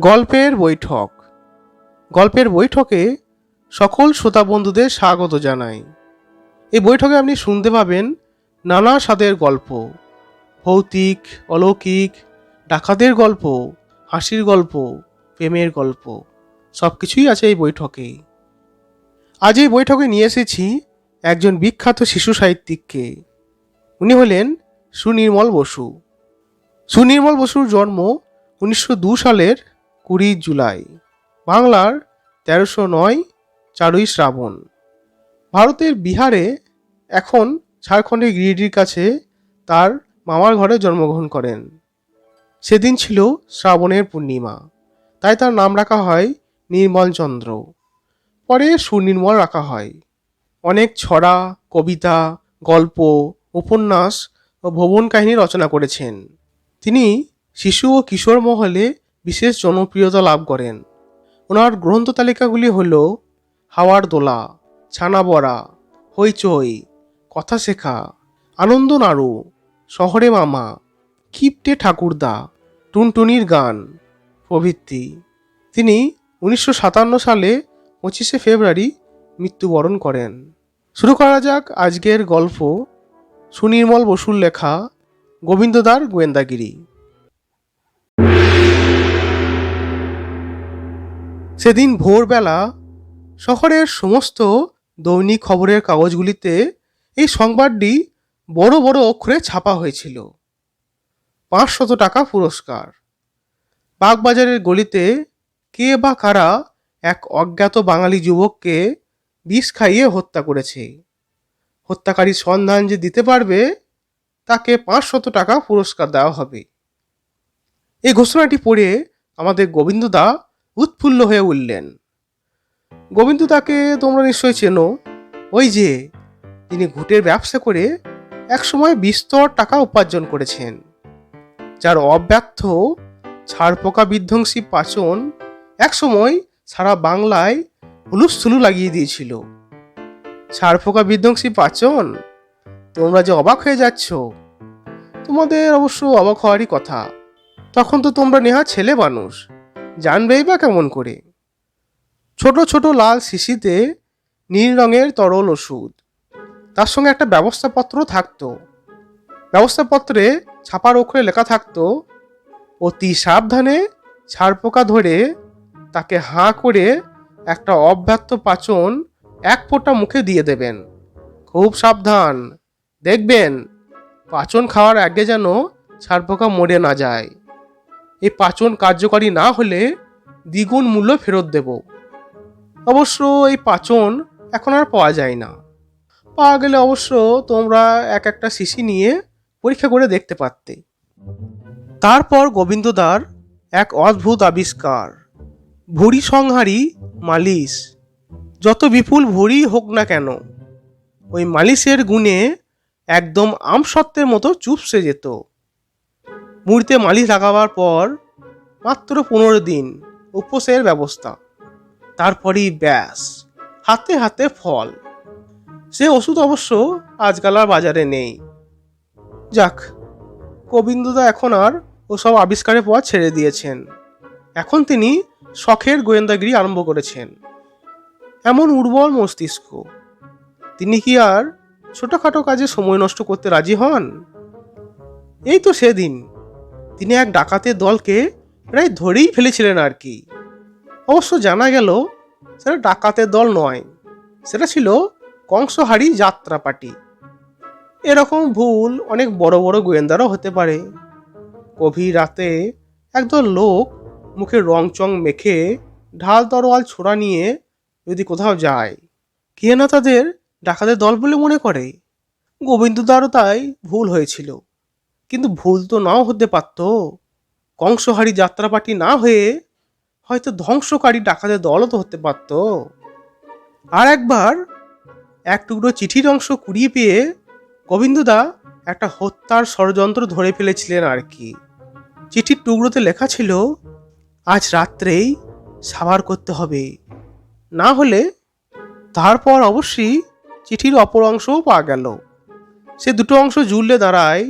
গল্পের বৈঠক। গল্পের বৈঠকে সকল শ্রোতা বন্ধুদের স্বাগত জানাই। এই বৈঠকে আপনি শুনতে পাবেন নানা স্বাদের গল্প, ভৌতিক, অলৌকিক, ডাকাতের গল্প, হাসির গল্প, প্রেমের গল্প সব কিছুই আছে এই বৈঠকে। আজ এই বৈঠকে নিয়ে এসেছি একজন বিখ্যাত শিশু সাহিত্যিককে। উনি হলেন সুনির্মল বসু। সুনির্মল বসুর জন্ম উনিশশো সালের কুড়ি জুলাই। বাংলার তেরোশো নয় চারই শ্রাবণ। ভারতের বিহারে এখন ঝাড়খণ্ডের গিরিডির কাছে তার মামার ঘরে জন্মগ্রহণ করেন। সেদিন ছিল শ্রাবণের পূর্ণিমা। তাই তার নাম রাখা হয় নির্মল চন্দ্র। পরে সুনির্মল রাখা হয়। অনেক ছড়া, কবিতা, গল্প, উপন্যাস ও ভ্রমণ কাহিনী রচনা করেছেন। তিনি শিশু ও কিশোর মহলে বিশেষ জনপ্রিয়তা লাভ করেন। ওনার গ্রন্থ তালিকাগুলি হল হাওয়ার দোলা, ছানা বড়া, হইচই, কথা শেখা, আনন্দ নাড়ু, শহরে মামা, কিপটে ঠাকুরদা, টুনটুনির গান, প্রভৃতি। তিনি উনিশশো সাতান্ন সালে পঁচিশে ফেব্রুয়ারি মৃত্যুবরণ করেন। শুরু করা যাক আজকের গল্প সুনির্মল বসুর লেখা গোবিন্দদার গোয়েন্দাগিরি। সেদিন ভোরবেলা শহরের সমস্ত দৈনিক খবরের কাগজগুলিতে এই সংবাদটি বড় বড় অক্ষরে ছাপা হয়েছিল। পাঁচশত টাকা পুরস্কার। বাগবাজারের গলিতে কে বা কারা এক অজ্ঞাত বাঙালি যুবককে বিষ খাইয়ে হত্যা করেছে। হত্যাকারীর সন্ধান যে দিতে পারবে, তাকে পাঁচশত টাকা পুরস্কার দেওয়া হবে। এই ঘোষণাটি পড়ে আমাদের গোবিন্দদা উৎফুল্ল হয়ে উঠলেন। গোবিন্দ তাকে তোমরা নিশ্চয়ই চেনো। ওই যে, তিনি ঘুটের ব্যবসা করে একসময় বিস্তর টাকা উপার্জন করেছেন। যার অব্যর্থ ছাড়পোকা বিধ্বংসী পাচন একসময় সারা বাংলায় হুলুস্থুলু লাগিয়ে দিয়েছিল। ছাড়পোকা বিধ্বংসী পাচন? তোমরা যে অবাক হয়ে যাচ্ছ। তোমাদের অবশ্য অবাক হওয়ারই কথা। তখন তো তোমরা নেহা ছেলে মানুষ। জানবেই বা কেমন করে? ছোট ছোট লাল শিশিতে নীল রঙের তরল ওষুধ। তার সঙ্গে একটা ব্যবস্থাপত্র থাকতো। ব্যবস্থাপত্রে ছাপার অক্ষরে লেখা থাকতো, অতি সাবধানে ছাড়পোকা ধরে তাকে হাঁ করে একটা অব্যর্থ পাচন এক ফোঁটা মুখে দিয়ে দেবেন। খুব সাবধান। দেখবেন, পাচন খাওয়ার আগে যেন ছাড়পোকা মরে না যায়। এই পাচন কার্যকারী না হলে দ্বিগুণ মূল্য ফেরত দেব। অবশ্য এই পাচন এখন আর পাওয়া যায় না। পাওয়া গেলে অবশ্য তোমরা এক একটা শিশি নিয়ে পরীক্ষা করে দেখতে পারতে। তারপর গোবিন্দদার এক অদ্ভুত আবিষ্কার। ভুড়ি সংহারী মালিশ, যত বিপুল ভুড়ি হোক না কেন, ওই মালিশের গুণে একদম আমসত্ত্বের মতো চুপসে যেত। মুড়িতে মালিশ লাগাবার পর মাত্র পনেরো দিন উপোসের ব্যবস্থা। তারপরই ব্যাস, হাতে হাতে ফল। সে ওষুধ অবশ্য আজকাল আর বাজারে নেই। যাক, গোবিন্দদা এখন আর ওসব আবিষ্কারের পর ছেড়ে দিয়েছেন। এখন তিনি শখের গোয়েন্দাগিরি আরম্ভ করেছেন। এমন উর্বর মস্তিষ্ক। তিনি কি আর ছোটখাটো কাজে সময় নষ্ট করতে রাজি হন? এই তো সেদিন। তিনি এক ডাকাতের দলকে প্রায় ধরেই ফেলেছিলেন আর কি। অবশ্য জানা গেল, সেটা ডাকাতের দল নয়, সেটা ছিল কংসহারি যাত্রা পার্টি এরকম ভুল অনেক বড় বড় গোয়েন্দারও হতে পারে। গভীর রাতে একদল লোক মুখে রং চং মেখে ঢাল তরোয়াল ছোড়া নিয়ে যদি কোথাও যায়, কে না তাদের ডাকাতের দল বলে মনে করে? গোবিন্দদারও তাই ভুল হয়েছিল। কিন্তু ভুল তো নাও হতে পারত। কংসহারি যাত্রাপাটি না হয়ে হয়তো ধ্বংসকারী ডাকাতের দলও তো হতে পারত। আর একবার এক টুকরো চিঠির অংশ কুড়িয়ে পেয়ে গোবিন্দদা একটা হত্যার ষড়যন্ত্র ধরে ফেলেছিলেন আর কি। চিঠির টুকরোতে লেখা ছিল, আজ রাত্রেই সাবার করতে হবে। না হলে তারপর অবশ্যই চিঠির অপর অংশও পাওয়া গেল। সে দুটো অংশ জুড়লে দাঁড়ায়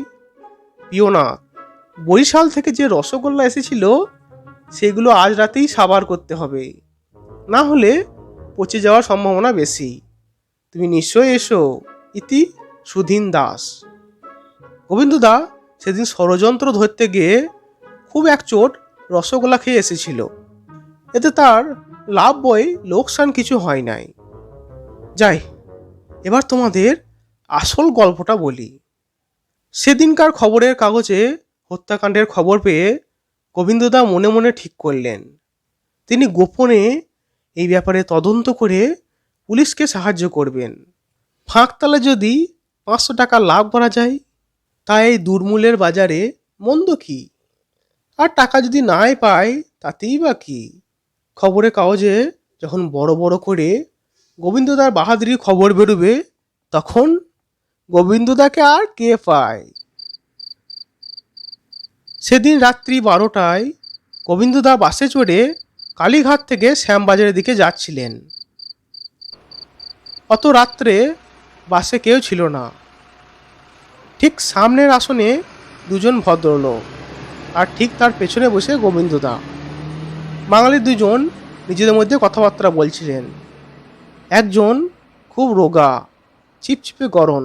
পিওনাথ বরিশাল থেকে যে রসগোল্লা এসেছিল, সেগুলো আজ রাতেই সাবার করতে হবে। না হলে পচে যাওয়ার সম্ভাবনা বেশি। তুমি নিশ্চয়ই এসো, ইতি সুধীন দাস। গোবিন্দদা সেদিন ষড়যন্ত্র ধরতে গিয়ে খুব এক চোট রসগোল্লা খেয়ে এসেছিল। এতে তার লাভ বই লোকসান কিছু হয় নাই। যাই, এবার তোমাদের আসল গল্পটা বলি। সেদিনকার খবরের কাগজে হত্যাকাণ্ডের খবর পেয়ে গোবিন্দদা মনে মনে ঠিক করলেন। তিনি গোপনে এই ব্যাপারে তদন্ত করে পুলিশকে সাহায্য করবেন। ফাঁকতালে যদি পাঁচশো টাকা লাভ করা যায়, তাই এই দুর্মূলের বাজারে মন্দ কি? আর টাকা যদি নাই পায়, তাতেই বা কি? খবরের কাগজে যখন বড় বড় করে গোবিন্দদার বাহাদুরি খবর বেরোবে, তখন গোবিন্দদাকে আর কে পায়? সেদিন রাত্রি বারোটায় গোবিন্দদা বাসে চড়ে কালীঘাট থেকে শ্যামবাজারের দিকে যাচ্ছিলেন। অত রাত্রে বাসে কেউ ছিল না। ঠিক সামনের আসনে দুজন ভদ্রলোক আর ঠিক তার পেছনে বসে গোবিন্দদা। বাঙালি দুজন নিজেদের মধ্যে কথাবার্তা বলছিলেন। একজন খুব রোগা, চিপচিপে গরম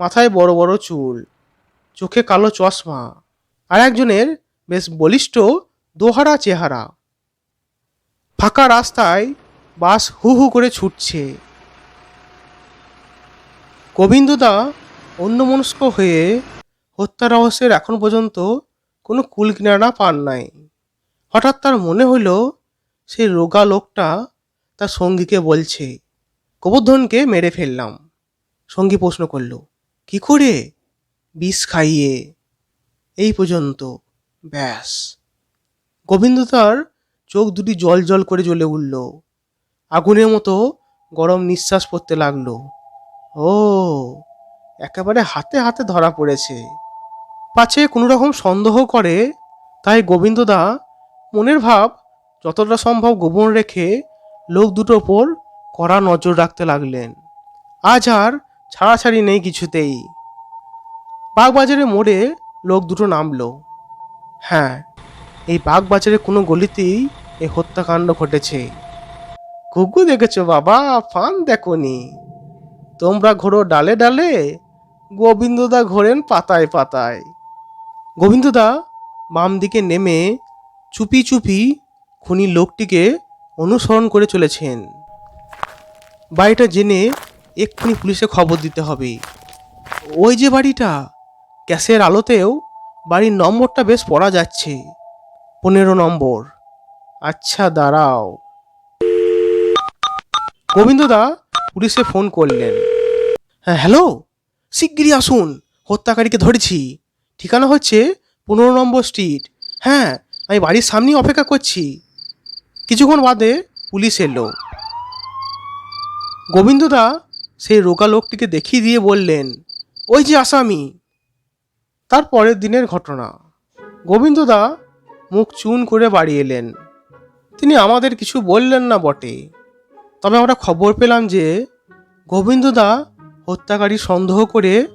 মাথায় বড় বড় চুল, চোখে কালো চশমা আর একজনের বেশ বলিষ্ঠ দোহারা চেহারা। ফাঁকা রাস্তায় বাস হু হু করে ছুটছে। গোবিন্দদা অন্যমনস্ক হয়ে হত্যা রহস্যের এখন পর্যন্ত কোনো কুল কিনারা পান নাই। হঠাৎ তার মনে হইল সেই রোগা লোকটা তার সঙ্গীকে বলছে, গোবর্ধনকে মেরে ফেললাম। সঙ্গী প্রশ্ন করল কি করে? বিষ খাইয়ে। এই পর্যন্ত, ব্যাস। গোবিন্দ তার চোখ দুটি জল জল করে জ্বলে উঠল। আগুনের মতো গরম নিঃশ্বাস পড়তে লাগল। ও, একেবারে হাতে হাতে ধরা পড়েছে। পাছে কোনো রকম সন্দেহ করে, তাই গোবিন্দদা মনের ভাব যতটা সম্ভব গোপন রেখে লোক দুটোর ওপর কড়া নজর রাখতে লাগলেন। আজ আর ছাড়াছাড়ি নেই কিছুতেই। বাগবাজারের মোড়ে লোক দুটো নামলো। হ্যাঁ এই বাগবাজারের কোনো গলিতেই এই হত্যাকাণ্ড ঘটেছে। ঘুঘু দেখেছ বাবা? ফান দেখনি। তোমরা ঘোরো ডালে ডালে, গোবিন্দদা ঘোরেন পাতায় পাতায়। গোবিন্দদা বাম দিকে নেমে চুপি চুপি খুনি লোকটিকে অনুসরণ করে চলেছেন। বাড়িটা জেনে এক্ষুনি পুলিশে খবর দিতে হবে। ওই যে বাড়িটা, গ্যাসের আলোতেও বাড়ির নম্বরটা বেশ পড়া যাচ্ছে। পনেরো নম্বর। আচ্ছা দাঁড়াও। গোবিন্দদা পুলিশে ফোন করলেন। হ্যাঁ হ্যালো? শিগগিরই আসুন, হত্যাকারীকে ধরেছি। ঠিকানা হচ্ছে পনেরো নম্বর স্ট্রিট। হ্যাঁ আমি বাড়ির সামনেই অপেক্ষা করছি। কিছুক্ষণ বাদে পুলিশ এলো। গোবিন্দদা সেই রোগা লোকটিকে দেখিয়ে দিয়ে বললেন, ওই যে আসামি। তার পরের দিনের ঘটনা। গোবিন্দদা মুখ চুন করে বাড়ি এলেন। তিনি আমাদের কিছু বললেন না বটে। তবে আমরা খবর পেলাম যে, গোবিন্দদা হত্যাকারী সন্দেহ করে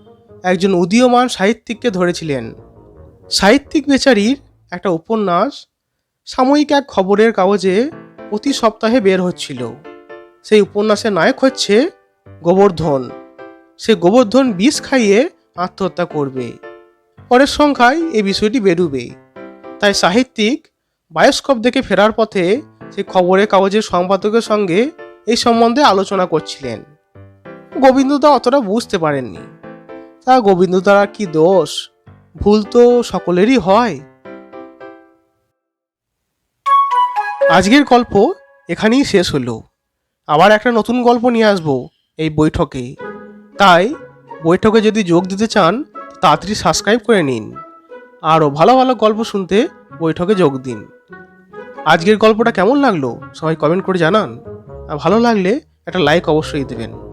একজন উদীয়মান সাহিত্যিককে ধরেছিলেন। সাহিত্যিক বেচারির একটা উপন্যাস সাময়িক এক খবরের কাগজে প্রতি সপ্তাহে বের হচ্ছিল। সেই উপন্যাসের নায়ক হচ্ছে গোবর্ধন। সে গোবর্ধন বিষ খাইয়ে আত্মহত্যা করবে। পরের সংখ্যায় এই বিষয়টি বেরুবে। তাই সাহিত্যিক বায়োস্কোপ দেখে ফেরার পথে সে খবরের কাগজের সম্পাদকের সঙ্গে এই সম্বন্ধে আলোচনা করছিলেন। গোবিন্দদা অতটা বুঝতে পারেননি। তা গোবিন্দদার কি দোষ? ভুল তো সকলেরই হয়। আজকের গল্প এখানেই শেষ হলো। আবার একটা নতুন গল্প নিয়ে আসব। এই বৈঠকে। তাই বৈঠকে যদি যোগ দিতে চান, তাড়াতাড়ি সাবস্ক্রাইব করে নিন। আরও ভালো ভালো গল্প শুনতে বৈঠকে যোগ দিন। আজকের গল্পটা কেমন লাগল, সবাই কমেন্ট করে জানান। আর ভালো লাগলে একটা লাইক অবশ্যই দেবেন।